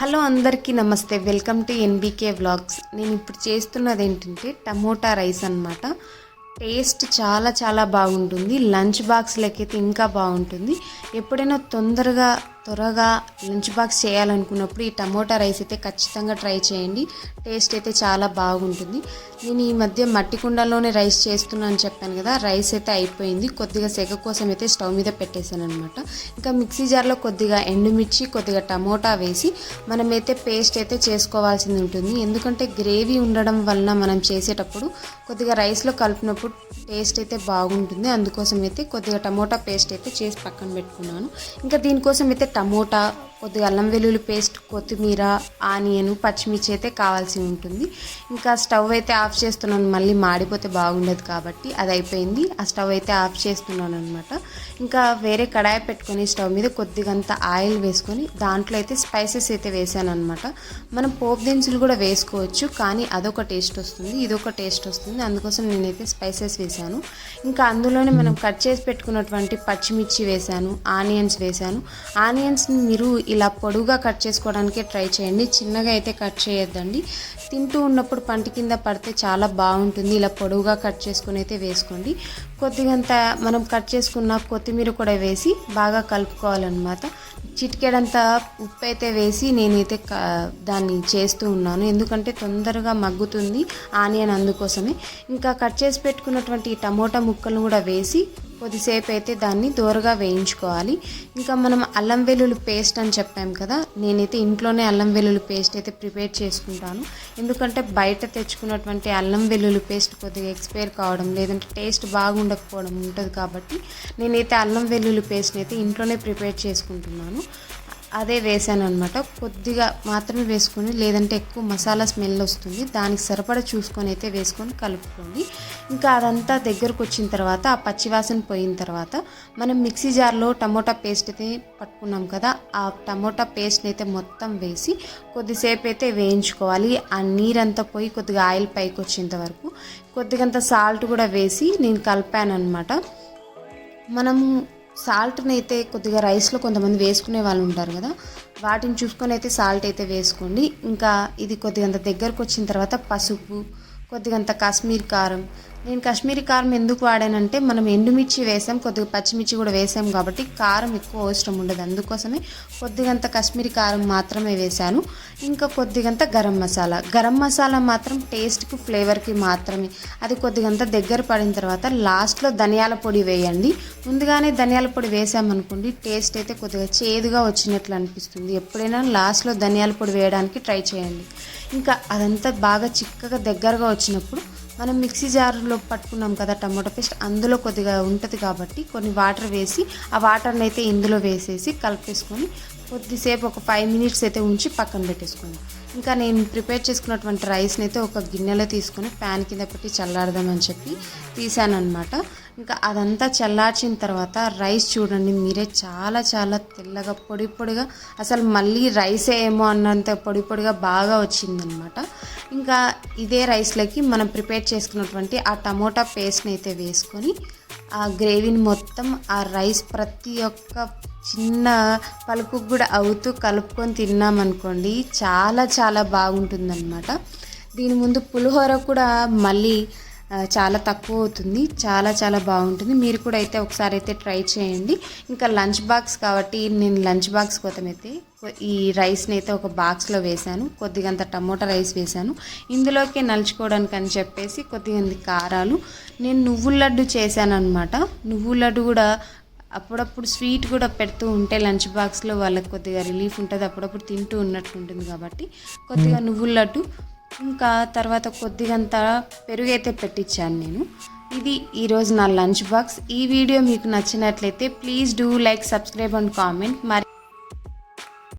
Hello అందరికీ నమస్తే. Welcome to NBK vlogs. నేను ఇప్పుడు చేస్తున్నది ఏంటంటే టమోటా రైస్ అన్నమాట. టేస్ట్ చాలా చాలా బాగుంటుంది. లంచ్ బాక్స్లకైతే ఇంకా బాగుంటుంది. ఎప్పుడైనా తొందరగా త్వరగా లంచ్ బాక్స్ చేయాలనుకున్నప్పుడు ఈ టమోటా రైస్ అయితే ఖచ్చితంగా ట్రై చేయండి. టేస్ట్ అయితే చాలా బాగుంటుంది. నేను ఈ మధ్య మట్టి కుండలోనే రైస్ చేస్తున్నాను చెప్పాను కదా రైస్ అయితే అయిపోయింది. కొద్దిగా సెగ కోసం అయితే స్టవ్ మీద పెట్టేశాను అనమాట ఇంకా మిక్సీ జార్లో కొద్దిగా ఎండుమిర్చి కొద్దిగా టమోటా వేసి మనమైతే పేస్ట్ అయితే చేసుకోవాల్సింది ఉంటుంది. ఎందుకంటే గ్రేవీ ఉండడం వలన మనం చేసేటప్పుడు కొద్దిగా రైస్లో కలిపినప్పుడు టేస్ట్ అయితే బాగుంటుంది. అందుకోసం అయితే కొద్దిగా టమోటా పేస్ట్ అయితే చేసి పక్కన పెట్టుకున్నాను. ఇంకా దీనికోసం అయితే టమోటా కొద్దిగా అల్లం వెల్లుల్లి పేస్ట్ కొత్తిమీర ఆనియన్ పచ్చిమిర్చి అయితే కావాల్సి ఉంటుంది. ఇంకా స్టవ్ అయితే ఆఫ్ చేస్తున్నాను మళ్ళీ మాడిపోతే బాగుండదు కాబట్టి అది అయిపోయింది. ఆ స్టవ్ అయితే ఆఫ్ చేస్తున్నాను అనమాట ఇంకా వేరే కడాయి పెట్టుకొని స్టవ్ మీద కొద్దిగంత ఆయిల్ వేసుకొని దాంట్లో అయితే స్పైసెస్ అయితే వేసాను అనమాట మనం పోపు దినుసులు కూడా వేసుకోవచ్చు కానీ అదొక టేస్ట్ వస్తుంది ఇదొక టేస్ట్ వస్తుంది. అందుకోసం నేనైతే స్పైసెస్ వేసాను. ఇంకా అందులోనే మనం కట్ చేసి పెట్టుకున్నటువంటి పచ్చిమిర్చి వేసాను ఆనియన్స్ వేసాను. ఆనియన్స్ని మీరు ఇలా పొడుగా కట్ చేసుకోవడానికే ట్రై చేయండి. చిన్నగా అయితే కట్ చేయొద్దండి. తింటూ ఉన్నప్పుడు పంటి కింద పడితే చాలా బాగుంటుంది. ఇలా పొడువుగా కట్ చేసుకుని అయితే వేసుకోండి. కొద్దిగంత మనం కట్ చేసుకున్న కొత్తిమీర కూడా వేసి బాగా కలుపుకోవాలన్నమాట. చిటికెడంత ఉప్పు అయితే వేసి నేనైతే క- దాన్ని చేస్తూ ఉన్నాను. ఎందుకంటే తొందరగా మగ్గుతుంది ఆనియన్ అందుకోసమే. ఇంకా కట్ చేసి పెట్టుకున్నటువంటి టమోటా ముక్కలను కూడా వేసి కొద్దిసేపు అయితే దాన్ని దూరగా వేయించుకోవాలి. ఇంకా మనం అల్లం వెల్లుల్లి పేస్ట్ అని చెప్పాం కదా నేనైతే ఇంట్లోనే అల్లం వెల్లుల్లి పేస్ట్ అయితే ప్రిపేర్ చేసుకుంటాను. ఎందుకంటే బయట తెచ్చుకున్నటువంటి అల్లం వెల్లుల్లి పేస్ట్ కొద్దిగా ఎక్స్పైర్ కావడం లేదంటే టేస్ట్ బాగుండకపోవడం ఉంటుంది కాబట్టి నేనైతే అల్లం వెల్లుల్లి పేస్ట్ని అయితే ఇంట్లోనే ప్రిపేర్ చేసుకుంటున్నాను. అదే వేసాను అనమాట కొద్దిగా మాత్రమే వేసుకొని లేదంటే ఎక్కువ మసాలా స్మెల్ వస్తుంది. దానికి సరిపడా చూసుకొని అయితే వేసుకొని కలుపుకోండి. ఇంకా అదంతా దగ్గరకు వచ్చిన తర్వాత ఆ పచ్చివాసన పోయిన తర్వాత మనం మిక్సీ జార్లో టమోటా పేస్ట్ అయితే పట్టుకున్నాం కదా ఆ టమోటా పేస్ట్ని అయితే మొత్తం వేసి కొద్దిసేపు అయితే వేయించుకోవాలి. ఆ నీరంతా పోయి కొద్దిగా ఆయిల్ పైకి వచ్చేంత వరకు కొద్దిగంత సాల్ట్ కూడా వేసి నేను కలిపాను అనమాట మనం సాల్ట్ని అయితే కొద్దిగా రైస్లో కొంతమంది వేసుకునే వాళ్ళు ఉంటారు కదా వాటిని చూసుకొని అయితే సాల్ట్ అయితే వేసుకోండి. ఇంకా ఇది కొద్దిగంత దగ్గరకు వచ్చిన తర్వాత పసుపు కొద్దిగంత కాశ్మీర్ కారం నేను కాశ్మీరీ కారం ఎందుకు వాడానంటే మనం ఎండుమిర్చి వేసాం కొద్దిగా పచ్చిమిర్చి కూడా వేసాం కాబట్టి కారం ఎక్కువ అవసరం ఉండదు. అందుకోసమే కొద్దిగంత కాశ్మీరీ కారం మాత్రమే వేశాను. ఇంకా కొద్దిగంత గరం మసాలా. గరం మసాలా మాత్రం టేస్ట్కి ఫ్లేవర్కి మాత్రమే. అది కొద్దిగంత దగ్గర పడిన తర్వాత లాస్ట్లో ధనియాల పొడి వేయండి. ముందుగానే ధనియాల పొడి వేసామనుకోండి టేస్ట్ అయితే కొద్దిగా చేదుగా వచ్చినట్లు అనిపిస్తుంది. ఎప్పుడైనా లాస్ట్లో ధనియాల పొడి వేయడానికి ట్రై చేయండి. ఇంకా అదంతా బాగా చిక్కగా దగ్గరగా వచ్చినప్పుడు మనం మిక్సీ జార్లో పట్టుకున్నాం కదా టమాటో పేస్ట్ అందులో కొద్దిగా ఉంటుంది కాబట్టి కొన్ని వాటర్ వేసి ఆ వాటర్ని అయితే ఇందులో వేసేసి కలిపేసుకొని కొద్దిసేపు ఒక ఫైవ్ మినిట్స్ అయితే ఉంచి పక్కన పెట్టేసుకోండి ఇంకా నేను ప్రిపేర్ చేసుకున్నటువంటి రైస్ని అయితే ఒక గిన్నెలో తీసుకొని ప్యాన్ కింద పెట్టి చల్లారదామని చెప్పి తీసానమాట ఇంకా అదంతా చల్లార్చిన తర్వాత రైస్ చూడండి మీరే చాలా చాలా తెల్లగా పొడి పొడిగా అసలు మళ్ళీ రైసే ఏమో అన్నంత పొడి పొడిగా బాగా వచ్చిందనమాట ఇంకా ఇదే రైస్లోకి మనం ప్రిపేర్ చేసుకున్నటువంటి ఆ టమోటా పేస్ట్ని అయితే వేసుకొని ఆ గ్రేవీని మొత్తం ఆ రైస్ ప్రతి ఒక్క చిన్న పలుకు కూడా అవుతూ కలుపుకొని తిన్నామనుకోండి చాలా చాలా బాగుంటుందన్నమాట. దీని ముందు పులిహోర కూడా మళ్ళీ చాలా తక్కువ అవుతుంది. చాలా చాలా బాగుంటుంది. మీరు కూడా అయితే ఒకసారి అయితే ట్రై చేయండి. ఇంకా లంచ్ బాక్స్ కాబట్టి నేను లంచ్ బాక్స్ కోసం అయితే ఈ రైస్ని అయితే ఒక బాక్స్లో వేశాను. కొద్దిగంత టమోటా రైస్ వేశాను. ఇందులోకి నలుచుకోవడానికి అని చెప్పేసి కొద్దిగంత కారాలు. నేను నువ్వుల లడ్డు చేశాను అనమాట నువ్వుల లడ్డు కూడా అప్పుడప్పుడు స్వీట్ కూడా పెడుతూ ఉంటే లంచ్ బాక్స్లో వాళ్ళకి కొద్దిగా రిలీఫ్ ఉంటుంది. అప్పుడప్పుడు తింటూ ఉన్నట్టు ఉంటుంది కాబట్టి కొద్దిగా నువ్వుల లడ్డు ఇంకా తర్వాత కొద్దిగంత పెరుగు అయితే పెట్టించాను నేను. ఇది ఈరోజు నా లంచ్ బాక్స్. ఈ వీడియో మీకు నచ్చినట్లయితే please do like subscribe and comment. మరి